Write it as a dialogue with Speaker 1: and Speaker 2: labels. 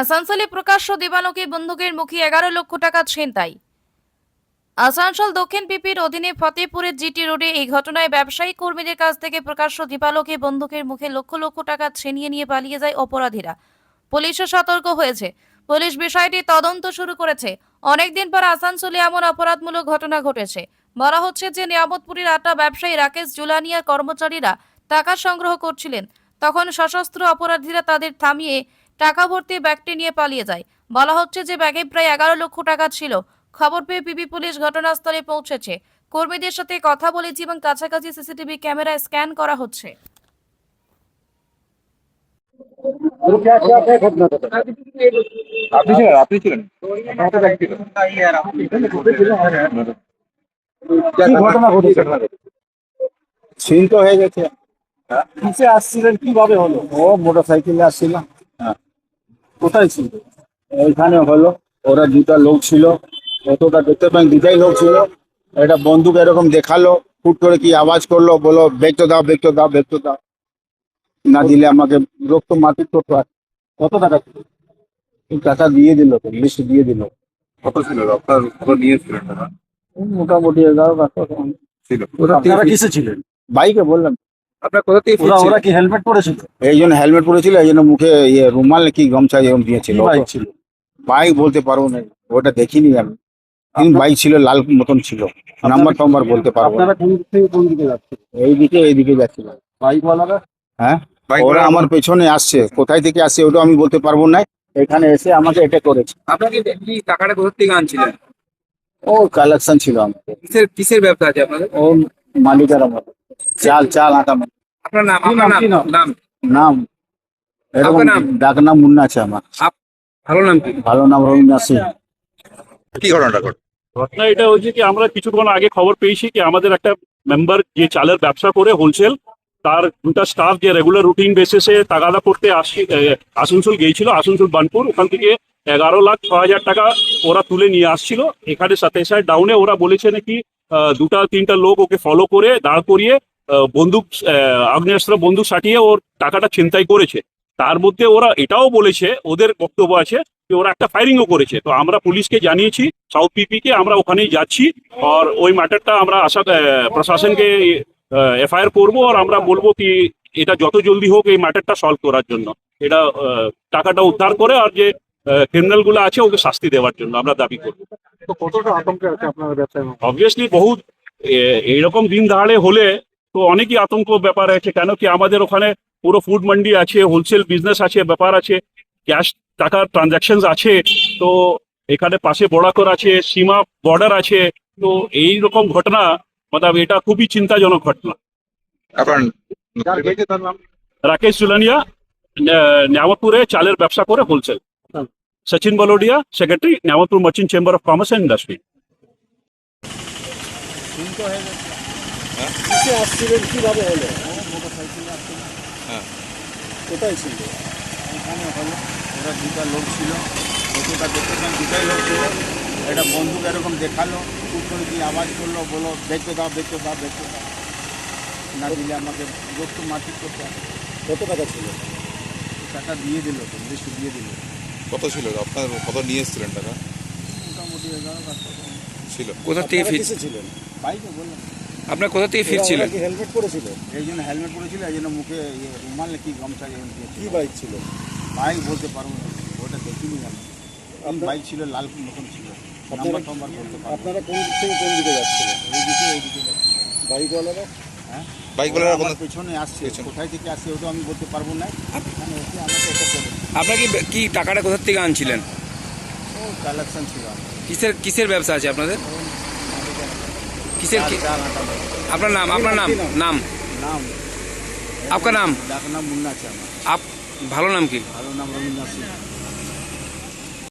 Speaker 1: আসানসোলে প্রকাশ্য দিবালোকে বন্দুকের মুখে এগারো লক্ষ টাকা ছিনতাই। আসানসোল দক্ষিণ পিপির অধীনে ফতেপুরের জিটি রোডে এই ঘটনায় ব্যবসায়ী কর্মীদের কাছ থেকে প্রকাশ্য দিবালোকে বন্দুকের মুখে লক্ষ লক্ষ টাকা ছিনিয়ে নিয়ে পালিয়ে যায় অপরাধীরা। পুলিশও সতর্ক হয়েছে। পুলিশ বিষয়টি তদন্ত শুরু করেছে। অনেকদিন পর আসানসোলে এমন অপরাধমূলক ঘটনা ঘটেছে। বলা হচ্ছে যে নিয়ামতপুরের আটা ব্যবসায়ী রাকেশ জুলানিয়ার কর্মচারীরা টাকা সংগ্রহ করছিলেন। তখন সশস্ত্র অপরাধীরা তাদের থামিয়ে টাকা ভর্তি ব্যাগটি নিয়ে পালিয়ে যায়। বলা হচ্ছে যে ব্যাগে প্রায় এগারো লক্ষ টাকা ছিল। খবর পেয়ে পিবি পুলিশ ঘটনাস্থলে পৌঁছেছে। কর্মীদের সাথে কথা বলেছি এবং কাছাকাছি সিসিটিভি ক্যামেরা স্ক্যান করা হচ্ছে।
Speaker 2: কি ছিলেন আপনি কীভাবে হলো?
Speaker 3: ও মোটরসাইকেলে আসছিলাম।
Speaker 2: কোথায় ছিল?
Speaker 3: ওইখানে হলো। ওরা দুটা লোক ছিল। অতটা দেখতে পাই দুটাই লোক ছিল। একটা বন্দুক এরকম দেখাল ফুট করে কি আওয়াজ করল বলো বেগ তো দাও বেগ তো দাও বেগ তো দাও। না দিলে আমাকে রক্ত মাটির করতে হয়
Speaker 2: কত টাকা ছিল?
Speaker 3: টাকা দিয়ে দিল তো লিস্ট দিয়ে দিল।
Speaker 2: কত ছিল? আপনার কত নিয়েছিলেন টাকা?
Speaker 3: মোটামুটি এগারো টাকা
Speaker 2: ছিল।
Speaker 3: আপনারা
Speaker 2: কিসে ছিলেন?
Speaker 3: বাইকে বললাম।
Speaker 2: আপনার কোথা থেকে
Speaker 4: ওরা ওরা কি হেলমেট পরেছিল
Speaker 3: এই জন্য হেলমেট পরেছিল এই জন্য মুখে ইয়ে রুমাল কি গামছা এরকম দিয়েছিল।
Speaker 4: বাইক ছিল।
Speaker 3: বাইক বলতে পারব না ওটা দেখিনি আমি। কিন্তু বাইক ছিল লাল মতন ছিল। নাম্বার টাম্বার বলতে পারব না।
Speaker 4: আপনারা কোন দিক থেকে কোন দিকে যাচ্ছেন?
Speaker 3: এইদিকে এইদিকে যাচ্ছিল।
Speaker 4: বাইকওয়ালারা
Speaker 3: হ্যাঁ?
Speaker 2: বাইক
Speaker 3: ওরা আমার পেছনে আসছে। কোথায় থেকে আসছে ওটা আমি বলতে পারব না। এখানে এসে আমাকে এটা করেছে।
Speaker 5: আপনাকে কি টাকাটা কোথা থেকে আনছিলেন?
Speaker 3: ও কালেকশন ছিল আমার
Speaker 5: কিসের কিসের ব্যবসা আছে আপনাদের?
Speaker 3: ও মালিকের আমার চাল চাল আটা
Speaker 5: আপনার নাম
Speaker 4: কি
Speaker 5: আপনার
Speaker 4: নাম,
Speaker 5: নাম
Speaker 4: নাম?
Speaker 3: এরকম ডাক নাম মুন্না আছে আমার।
Speaker 5: ভালো নাম কি?
Speaker 3: ভালো নাম রবীন্দ্র সিং।
Speaker 2: কি ঘটনাটা ঘটে
Speaker 6: ঘটনা এটা হচ্ছে কি আমরা কিছুক্ষণ আগে খবর পেয়েছি কি আমাদের একটা মেম্বার যে চালের ব্যবসা করে হোলসেল তার দুটা স্টাফ যে রেগুলার রুটিন বেসিসে তাগাদা করতে আসি আসানসোল গিয়েছিল আসানসোল বানপুর ওখান থেকে এগারো লাখ ছ হাজার টাকা ওরা তুলে নিয়ে আসছিল। এখানে সাথে সাথে ডাউনে ওরা বলেছে নাকি দুটা তিনটা লোক ওকে ফলো করে দাঁড় করিয়ে বন্দুক আগ্নেয়াস্ত্র বন্দুক সাটিয়ে ওর টাকাটা ছিনতাই করেছে। তার মধ্যে ওরা এটাও বলেছে ওদের বক্তব্য আছে যে ওরা একটা ফায়ারিংও করেছে। তো আমরা পুলিশকে জানিয়েছি সাউথ পিপি কে আমরা ওখানেই যাচ্ছি আর ওই ম্যাটারটা আমরা আশা প্রশাসনকে এফআইআর করব আর আমরা বলব কি এটা যত জলদি হোক এই ম্যাটারটা সলভ করার জন্য। এটা টাকাটা উদ্ধার করে আর যে ক্রিমিনালগুলো আছে ওকে শাস্তি দেওয়ার জন্য আমরা দাবি করব।
Speaker 4: কতটা আতঙ্কে আছে আপনার ব্যবসায়
Speaker 6: অবভিয়াসলি বহু এইরকম দিন দাঁড়ালে হলে তো অনেকই আতঙ্ক ব্যাপার আছে। কেন কি আমাদের ওখানে পুরো ফুড মান্ডি আছে হোলসেল বিজনেস আছে ব্যাপার আছে। ক্যাশ টাকার ট্রানজাকশন আছে। তো এখানে পাশে বড়াকর আছে সীমা বর্ডার আছে। তো এই রকম ঘটনা মতলব এটা খুবই চিন্তাজনক ঘটনা। রাকেশ জুলানিয়া নিয়ামতপুরে চালের ব্যবসা করে wholesale Sachin Balodia secretary Niyamatpur merchant chamber of commerce and industry
Speaker 4: কিসে আসছিলেন কীভাবে হলো?
Speaker 3: মোটর সাইকেলে আসছিলাম
Speaker 4: কোথায় ছিল?
Speaker 3: এখানে হলো। ওরা দুটা লোক ছিল। অতটা দেখতে দুটাই লোক ছিল। একটা বন্দুক এরকম দেখাল। ফুট করে কি আওয়াজ করল বলো দেখতে দাও দেখতে দাও দেখতে দাও। না দিলে আমাকে রক্ত মারপিট করতে হবে।
Speaker 4: কত টাকা ছিল?
Speaker 3: টাকা দিয়ে দিল তো লিস্ট দিয়ে দিল।
Speaker 2: কত ছিল? আপনার কত নিয়ে এসেছিলেন টাকা?
Speaker 3: মোটামুটি এগারো লাখ
Speaker 2: ছিল।
Speaker 5: কোথা থেকে
Speaker 4: আপনারা
Speaker 5: ফির
Speaker 4: কিসে ছিলেন?
Speaker 3: বাইকে বললাম।
Speaker 5: আপনার কোথা থেকে ফিরছিলেন?
Speaker 4: হেলমেট পরেছিল?
Speaker 3: এই জন্য হেলমেট পরেছিল এই জন্য মুখে ইয়ে রুমাল কি গামছা
Speaker 4: কি বাইক ছিল?
Speaker 3: বাইক বলতে পারব না ওটা দেখিনি আমি।
Speaker 4: আপনার-
Speaker 3: বাইক ছিল লাল মতন ছিল।
Speaker 4: আপনারা-
Speaker 3: নাম্বার টাম্বার বলতে পারব
Speaker 4: আপনারা কোন দিক থেকে কোন দিকে যাচ্ছিলেন?
Speaker 3: এই এইদিকে এইদিকে যাচ্ছিল
Speaker 4: বাইকওয়ালারা
Speaker 2: বাইকওয়ালারা
Speaker 3: আমার
Speaker 2: কোন
Speaker 3: পেছনে আসছে কোথায় থেকে আসছে ওটা আমি বলতে পারব না। এখানে এসে আমাকে এটা করে
Speaker 5: আপনার কি কি টাকাটা কোথা থেকে আনছিলেন?
Speaker 3: ও কালেকশন ছিল।
Speaker 5: কিসের কিসের ব্যবসা আছে আপনাদের? কিসের
Speaker 3: চাল
Speaker 5: কি-
Speaker 3: চাল আটা মাল।
Speaker 5: আপনার নাম আপনার নাম
Speaker 4: কি নাম?
Speaker 5: নাম
Speaker 3: নাম
Speaker 5: आपका नाम?
Speaker 3: ডাক নাম মুন্না আছে আমার
Speaker 5: আপ ভালো নাম কি
Speaker 3: ভালো নাম রবীন্দ্র সিং